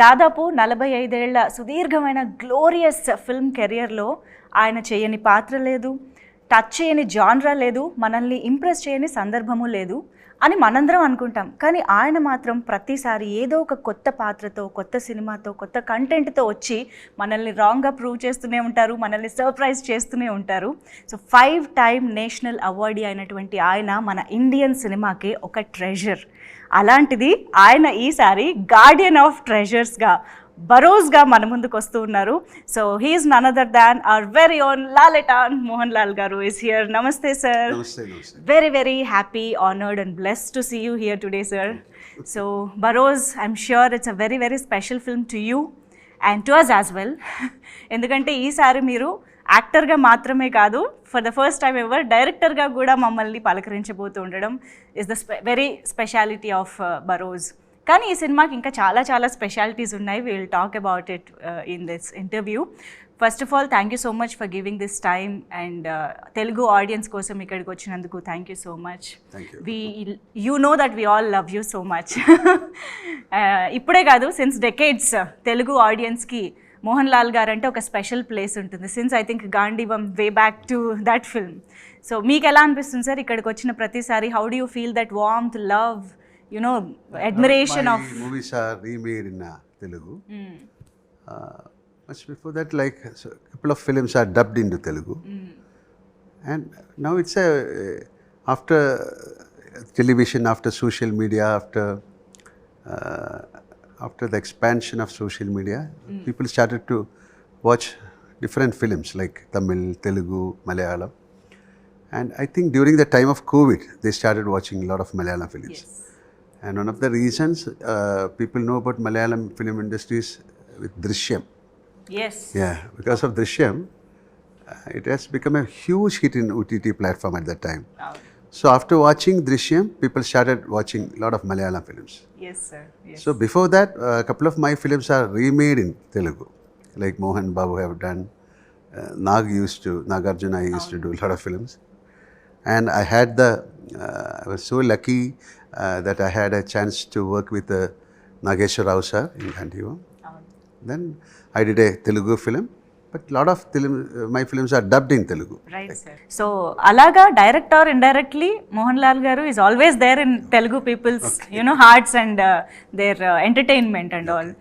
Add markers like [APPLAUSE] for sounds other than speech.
దాదాపు నలభై ఐదేళ్ళ సుదీర్ఘమైన గ్లోరియస్ ఫిల్మ్ కెరియర్లో ఆయన చేయని పాత్ర లేదు. టచ్ చేయని జాన్రా లేదు మనల్ని ఇంప్రెస్ చేయని సందర్భము లేదు అని మనందరం అనుకుంటాం. కానీ ఆయన మాత్రం ప్రతిసారి ఏదో ఒక కొత్త పాత్రతో కొత్త సినిమాతో కొత్త కంటెంట్తో వచ్చి మనల్ని రాంగ్గా ప్రూవ్ చేస్తూనే ఉంటారు మనల్ని సర్ప్రైజ్ చేస్తూనే ఉంటారు. So five time national awardee అయినటువంటి ఆయన మన ఇండియన్ సినిమాకి ఒక ట్రెజర్ అలాంటిది ఆయన ఈసారి గార్డియన్ ఆఫ్ ట్రెజర్స్గా బరోస్గా మన ముందుకు వస్తూ ఉన్నారు. So he's none other than our very own Lalettan Mohan Lal garu is here namaste sir very very happy honored and blessed to see you here today sir. [LAUGHS] So baroz i'm sure it's a very very special film to you and to us as well. [LAUGHS] ఎందుకంటే ఈసారి మీరు యాక్టర్గా మాత్రమే కాదు for the first time ever డైరెక్టర్గా కూడా మమ్మల్ని పలకరించబోతూ ఉండడం is the very speciality of Barroz కానీ ఈ సినిమాకి ఇంకా చాలా చాలా స్పెషాలిటీస్ ఉన్నాయి. Will talk about it in this interview first of all thank you so much for giving this time and Telugu audience కోసం ఇక్కడికి వచ్చినందుకు thank you so much we you know that we all love you so much ఇప్పుడే కాదు since decades Telugu ఆడియన్స్కి మోహన్ లాల్ గారు అంటే ఒక special place ఉంటుంది. Since I think Gandeevam way back to that film so మీకు ఎలా అనిపిస్తుంది సార్ ఇక్కడికి వచ్చిన ప్రతిసారి? How do you feel that warmth love you know uh, admiration My of movies are remade in uh, Telugu. Mm. Uh, much before that, like so a couple of films are dubbed into Telugu, mm. and now it's a uh, after uh, television, after social media, after uh, after the expansion of social media, mm. people started to watch different films like Tamil, Telugu, Malayalam. And I think during the time of COVID, they started watching a lot of Malayalam films. Yes. And one of the reasons uh, people know about Malayalam film industries with Drishyam. Yes. Yeah, because of Drishyam, uh, it has become a huge hit in OTT platform at that time. Oh. So after watching Drishyam, people started watching a lot of Malayalam films. Yes, sir. Yes. So before that, uh, a couple of my films are remade in Telugu, like Mohan Babu have done. Uh, Nag used to, Nagarjuna used oh. to do a lot of films. And I had the I was so lucky uh, that I had a chance to work with uh, Nageshwar Rao sir in Gandiva. Then I did a Telugu film, but a lot of Telugu, uh, my films are dubbed in Telugu. Right sir so అలాగా direct or indirectly Mohan Lal garu is always there in Telugu peoples you know hearts and there entertainment and all